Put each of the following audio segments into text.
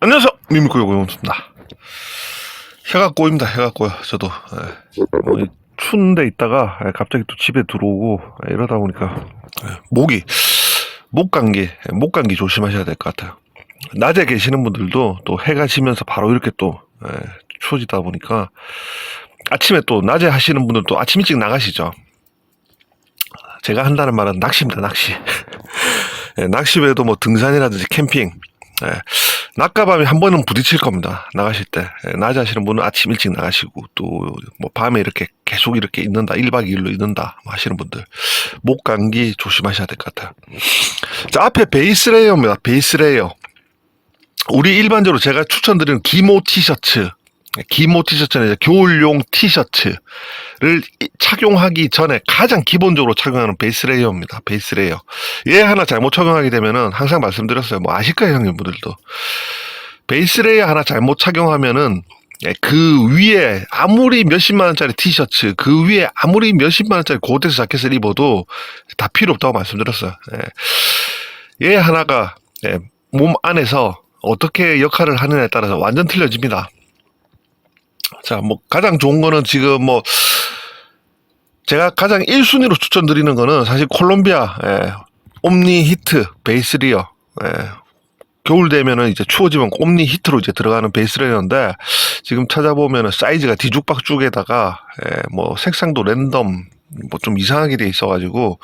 안녕하세요. 미미코 요 고용입니다. 해가 꼬입니다. 해가 꼬여. 저도 예. 뭐, 이 추운 데 있다가 예, 갑자기 또 집에 들어오고 예, 이러다 보니까 예, 목이 목 감기, 예, 목 감기 조심하셔야 될 것 같아요. 낮에 계시는 분들도 또 해가 지면서 바로 이렇게 또 예, 추워지다 보니까 아침에 또 낮에 하시는 분들도 아침 일찍 나가시죠. 제가 한다는 말은 낚시입니다. 낚시. 예, 낚시 외에도 뭐 등산이라든지 캠핑, 예, 낮과 밤이 한 번은 부딪힐 겁니다. 나가실 때. 예, 낮에 하시는 분은 아침 일찍 나가시고, 또, 뭐, 밤에 이렇게 계속 이렇게 있는다, 1박 2일로 있는다, 뭐 하시는 분들. 목 감기 조심하셔야 될 것 같아요. 자, 앞에 베이스 레이어입니다. 베이스 레이어. 우리 일반적으로 제가 추천드리는 기모 티셔츠. 기모 티셔츠는 겨울용 티셔츠를 이- 착용하기 전에 가장 기본적으로 착용하는 베이스 레이어입니다. 베이스 레이어. 얘 하나 잘못 착용하게 되면은 항상 말씀드렸어요. 뭐 아실 거예요, 형님분들도. 베이스 레이어 하나 잘못 착용하면은 예, 그 위에 아무리 몇십만 원짜리 티셔츠, 그 위에 아무리 몇십만 원짜리 고데스 자켓을 입어도 다 필요 없다고 말씀드렸어요. 예. 얘 하나가 예, 몸 안에서 어떻게 역할을 하느냐에 따라서 완전 틀려집니다. 자, 뭐 가장 좋은 거는 지금 뭐 제가 가장 1순위로 추천드리는 거는 사실 콜롬비아 예, 옴니 히트 베이스 리어 예, 겨울 되면은 이제 추워지면 옴니 히트로 이제 들어가는 베이스 레이어인데 지금 찾아보면은 사이즈가 뒤죽박죽에다가 예, 뭐 색상도 랜덤 뭐 좀 이상하게 돼 있어가지고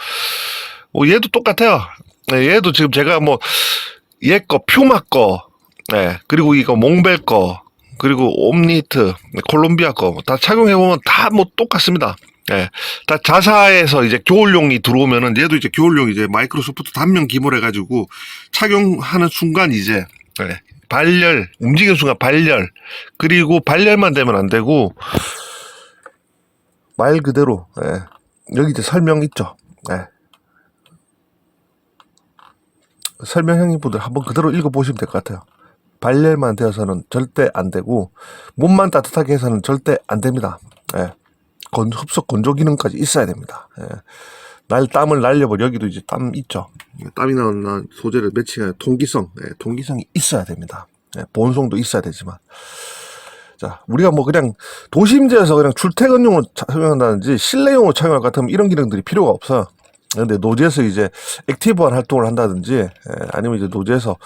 뭐 얘도 똑같아요. 예, 얘도 지금 제가 뭐 얘 거 퓨마 거 예, 그리고 이거 몽벨 거 그리고 옴니트 콜롬비아 거 다 착용해 보면 다 뭐 똑같습니다. 예, 다 자사에서 이제 겨울용이 들어오면은 얘도 이제 겨울용 이제 마이크로소프트 단면 기모를 해가지고 착용하는 순간 이제 예, 발열 움직이는 순간 발열 그리고 발열만 되면 안 되고 말 그대로 예, 여기 이제 설명 있죠. 예. 설명 형님 분들 한번 그대로 읽어보시면 될 것 같아요. 발열만 되어서는 절대 안 되고 몸만 따뜻하게 해서는 절대 안 됩니다. 예. 건, 흡수 건조 기능까지 있어야 됩니다. 예. 날 땀을 날려버려 여기도 이제 땀 있죠. 땀이 나는 소재를 매칭하는 통기성, 예, 통기성이 있어야 됩니다. 예, 보온성도 있어야 되지만. 자, 우리가 뭐 그냥 도심지에서 그냥 출퇴근용으로 착용한다든지 실내용으로 착용할 것 같으면 이런 기능들이 필요가 없어요. 근데 노지에서 이제 액티브한 활동을 한다든지 예, 아니면 이제 노지에서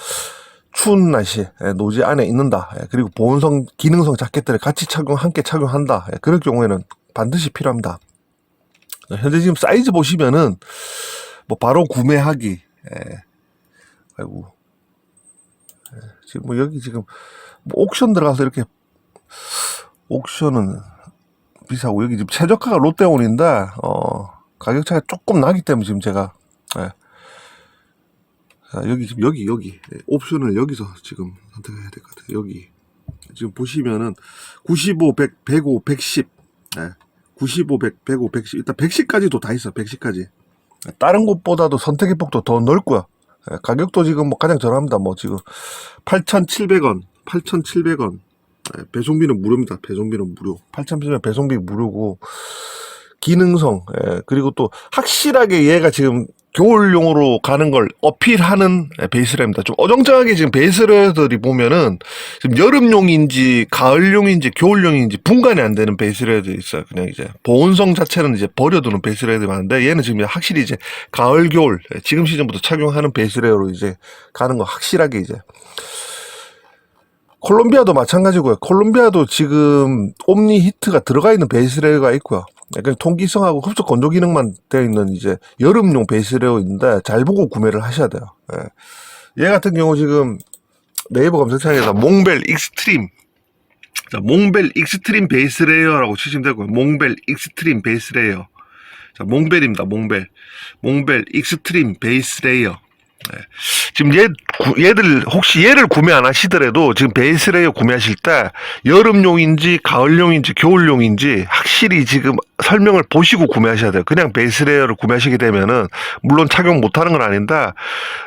추운 날씨 예, 노지 안에 있는다 예, 그리고 보온성 기능성 자켓들을 같이 착용 함께 착용한다 예, 그럴 경우에는 반드시 필요합니다. 자, 현재 지금 사이즈 보시면은 뭐 바로 구매하기 예. 아이고 예, 지금 뭐 여기 지금 뭐 옥션 들어가서 이렇게 옥션은 비싸고 여기 지금 최저가가 롯데온인데 어 가격 차이가 조금 나기 때문에 지금 제가 예. 자, 여기 지금 여기 여기 예, 옵션을 여기서 지금 선택해야 될 것 같아요. 여기 지금 보시면은 95, 100, 105, 110, 예. 95, 100, 105, 110 일단 110까지도 다 있어. 110까지. 다른 곳보다도 선택의 폭도 더 넓고요. 예, 가격도 지금 뭐 가장 저렴합니다. 뭐 지금 8,700원, 8,700원. 예, 배송비는 무료입니다. 배송비는 무료. 8,700원 배송비 무료고 기능성 예, 그리고 또 확실하게 얘가 지금 겨울용으로 가는 걸 어필하는 예, 베이스랩입니다. 좀 어정쩡하게 지금 베이스랩들이 보면은 지금 여름용인지 가을용인지 겨울용인지 분간이 안 되는 베이스랩들이 있어요. 그냥 이제 보온성 자체는 이제 버려두는 베이스랩이 많은데 얘는 지금 확실히 이제 가을 겨울 예, 지금 시즌부터 착용하는 베이스랩으로 이제 가는 거 확실하게 이제 콜롬비아도 마찬가지고요. 콜롬비아도 지금 옴니 히트가 들어가 있는 베이스레어가 있고요. 약간 통기성하고 흡수 건조 기능만 되어 있는 이제 여름용 베이스레어인데 잘 보고 구매를 하셔야 돼요. 예. 얘 같은 경우 지금 네이버 검색창에서 몽벨 익스트림 자, 몽벨 익스트림 베이스레어라고 치시면 되고요. 몽벨 익스트림 베이스레어 자, 몽벨입니다. 몽벨 몽벨 익스트림 베이스레어 네. 지금 얘, 구- 얘들, 혹시 얘를 구매 안 하시더라도 지금 베이스 레이어 구매하실 때 여름용인지 가을용인지 겨울용인지 확실히 지금 설명을 보시고 구매하셔야 돼요. 그냥 베이스 레이어를 구매하시게 되면은 물론 착용 못 하는 건 아닌데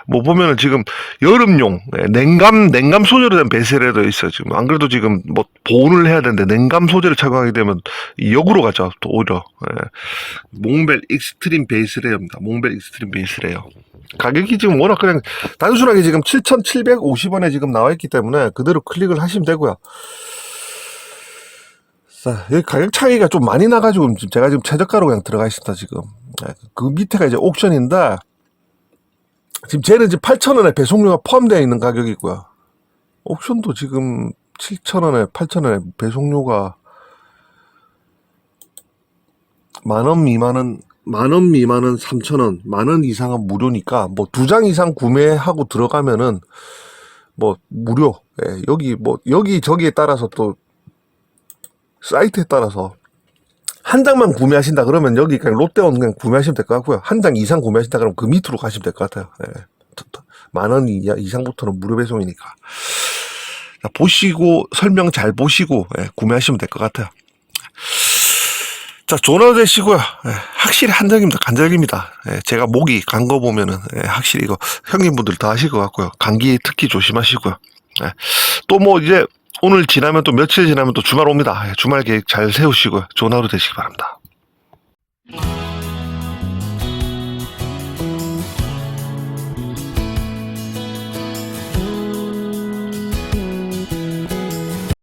뭐 보면은 지금 여름용, 예, 냉감, 냉감 소재로 된 베이스 레이어도 있어요. 지금 안 그래도 지금 뭐 보온을 해야 되는데 냉감 소재를 착용하게 되면 이 역으로 가죠. 또 오히려. 예. 몽벨 익스트림 베이스 레이어입니다. 몽벨 익스트림 베이스 레이어. 가격이 지금 워낙 그냥 단순하게 지금 7,750원에 지금 나와 있기 때문에 그대로 클릭을 하시면 되고요. 자, 여기 가격 차이가 좀 많이 나가지고 지금 제가 지금 최저가로 그냥 들어가 있습니다, 지금. 네, 그 밑에가 이제 옥션인데, 지금 쟤는 지금 8,000원에 배송료가 포함되어 있는 가격이고요. 옥션도 지금 7,000원에, 8,000원에 배송료가 만원 미만은, 만 원 미만은 3,000원, 만 원 이상은 무료니까, 뭐 두 장 이상 구매하고 들어가면은, 뭐 무료. 예, 여기 뭐, 여기 저기에 따라서 또 사이트에 따라서 한 장만 구매하신다 그러면 여기 그냥 롯데원 그냥 구매하시면 될 것 같고요. 한 장 이상 구매하신다 그러면 그 밑으로 가시면 될 것 같아요. 예. 만원 이상부터는 무료 배송이니까. 자, 보시고 설명 잘 보시고 예, 구매하시면 될 것 같아요. 자, 되시고요. 예, 확실히 한정입니다. 간절기입니다. 예, 제가 목이 간 거 보면은 예, 확실히 이거 형님분들 다 아실 것 같고요. 감기 특히 조심하시고요. 예, 또뭐 이제 오늘 지나면 또 며칠 지나면 또 주말 옵니다. 예, 주말 계획 잘 세우시고요. 좋은 하루 되시기 바랍니다.